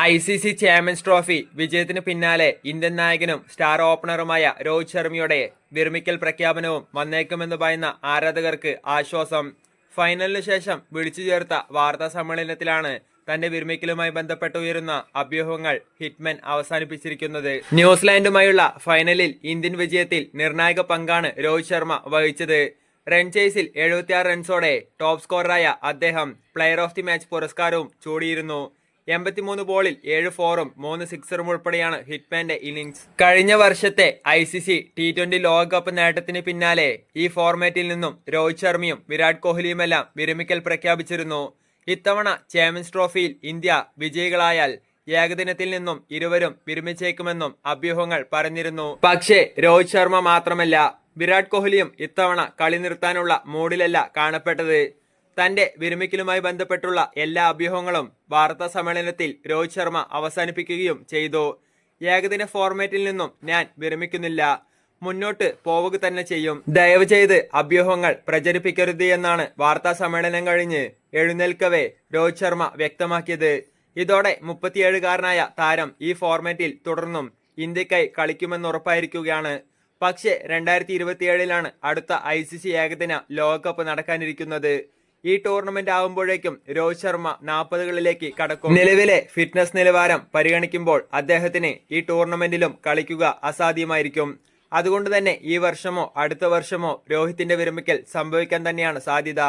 I C C champions trophy വിജയത്തിന് പിന്നാലെ Indian നായകനും സ്റ്റാർ ഓപ്പണറുമായ രോഹിത് ശർമ്മയുടെ വിരമിക്കൽ പ്രഖ്യാപനവും വന്നേക്കുമെന്ന് പറയുന്ന ആരാധകർക്ക് ആശ്വാസം. ഫൈനലിന് ശേഷം വിളിച്ചു ചേർത്ത വാർത്താ സമ്മേളനത്തിലാണ് തന്റെ വിരമിക്കലുമായി ബന്ധപ്പെട്ട് ഉയരുന്ന അഭ്യൂഹങ്ങൾ ഹിറ്റ്മൻ അവസാനിപ്പിച്ചിരിക്കുന്നത്. ന്യൂസിലാൻഡുമായുള്ള ഫൈനലിൽ ഇന്ത്യൻ വിജയത്തിൽ നിർണായക പങ്കാണ് രോഹിത് ശർമ്മ വഹിച്ചത്. റൺ ചേസിൽ എഴുപത്തിയാറ് റൺസോടെ ടോപ്പ് സ്കോററായ അദ്ദേഹം പ്ലെയർ ഓഫ് ദി മാച്ച് പുരസ്കാരവും ചൂടിയിരുന്നു. എൺപത്തിമൂന്ന് ബോളിൽ ഏഴ് ഫോറും മൂന്ന് സിക്സറും ഉൾപ്പെടെയാണ് ഹിറ്റ്മാന്റെ ഇന്നിംഗ്സ് കഴിഞ്ഞ വർഷത്തെ I C C T twenty ലോകകപ്പ് നേട്ടത്തിന് പിന്നാലെ ഈ ഫോർമാറ്റിൽ നിന്നും രോഹിത് ശർമ്മയും വിരാട് കോഹ്ലിയുമെല്ലാം വിരമിക്കൽ പ്രഖ്യാപിച്ചിരുന്നു. ഇത്തവണ ചാമ്പ്യൻസ് ട്രോഫിയിൽ ഇന്ത്യ വിജയികളായാൽ ഏകദിനത്തിൽ നിന്നും ഇരുവരും വിരമിച്ചേക്കുമെന്നും അഭ്യൂഹങ്ങൾ പറഞ്ഞിരുന്നു. പക്ഷേ രോഹിത് ശർമ്മ മാത്രമല്ല വിരാട് കോഹ്ലിയും ഇത്തവണ കളി നിർത്താനുള്ള മൂഡിലല്ല കാണപ്പെട്ടത്. തന്റെ വിരമിക്കലുമായി ബന്ധപ്പെട്ടുള്ള എല്ലാ അഭ്യൂഹങ്ങളും വാർത്താ സമ്മേളനത്തിൽ രോഹിത് ശർമ്മ അവസാനിപ്പിക്കുകയും ചെയ്തു. ഏകദിന ഫോർമാറ്റിൽ നിന്നും ഞാൻ വിരമിക്കുന്നില്ല. മുന്നോട്ട് പോവുക തന്നെ ചെയ്യും. ദയവ് ചെയ്ത് അഭ്യൂഹങ്ങൾ പ്രചരിപ്പിക്കരുത് എന്നാണ് വാർത്താ സമ്മേളനം കഴിഞ്ഞ് എഴുന്നേൽക്കവേ രോഹിത് ശർമ്മ വ്യക്തമാക്കിയത്. ഇതോടെ മുപ്പത്തിയേഴുകാരനായ താരം ഈ ഫോർമാറ്റിൽ തുടർന്നും ഇന്ത്യക്കായി കളിക്കുമെന്നുറപ്പായിരിക്കുകയാണ് പക്ഷേ രണ്ടായിരത്തി ഇരുപത്തിയേഴിലാണ് അടുത്ത ഐ സി സി ഏകദിന ലോകകപ്പ് നടക്കാനിരിക്കുന്നത്. ഈ ടൂർണമെന്റ് ആകുമ്പോഴേക്കും രോഹിത് ശർമ്മ നാൽപ്പതുകളിലേക്ക് കടക്കും. നിലവിലെ ഫിറ്റ്നസ് നിലവാരം പരിഗണിക്കുമ്പോൾ അദ്ദേഹത്തിന് ഈ ടൂർണമെന്റിലും കളിക്കുക അസാധ്യമായിരിക്കും. അതുകൊണ്ട് തന്നെ ഈ വർഷമോ അടുത്ത വർഷമോ രോഹിത്തിന്റെ വിരമിക്കൽ സംഭവിക്കാൻ തന്നെയാണ് സാധ്യത.